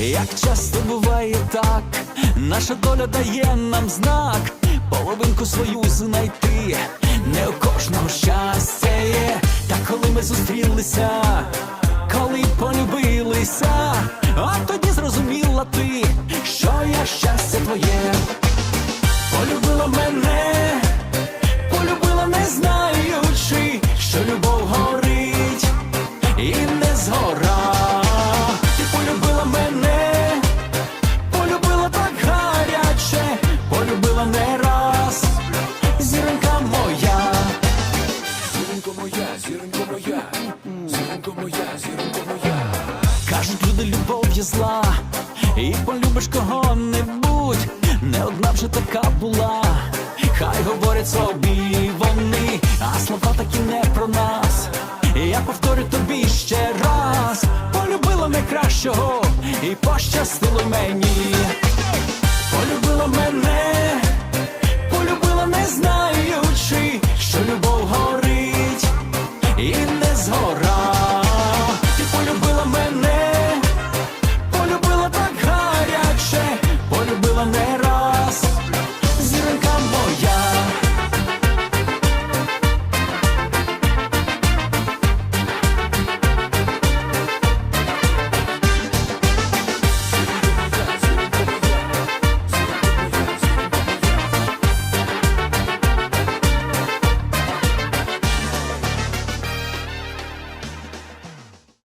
Часто буває так, наша доля дає нам знак, половинку свою знайти, не у кожного щастя є. Та коли ми зустрілися, коли полюбилися, а тоді зрозуміла ти, що я щастя твоє, полюбила мене, моя, зіронько моя. Кажуть, люди, любов є зла, і полюбиш кого-небудь. Не одна вже така була. Хай говорять собі вони, а слова такі не про нас. Я повторю тобі ще раз. Полюбила найкращого і пощастило мені. Полюбила мене, полюбила, не знаючи, що любов горить і не згора.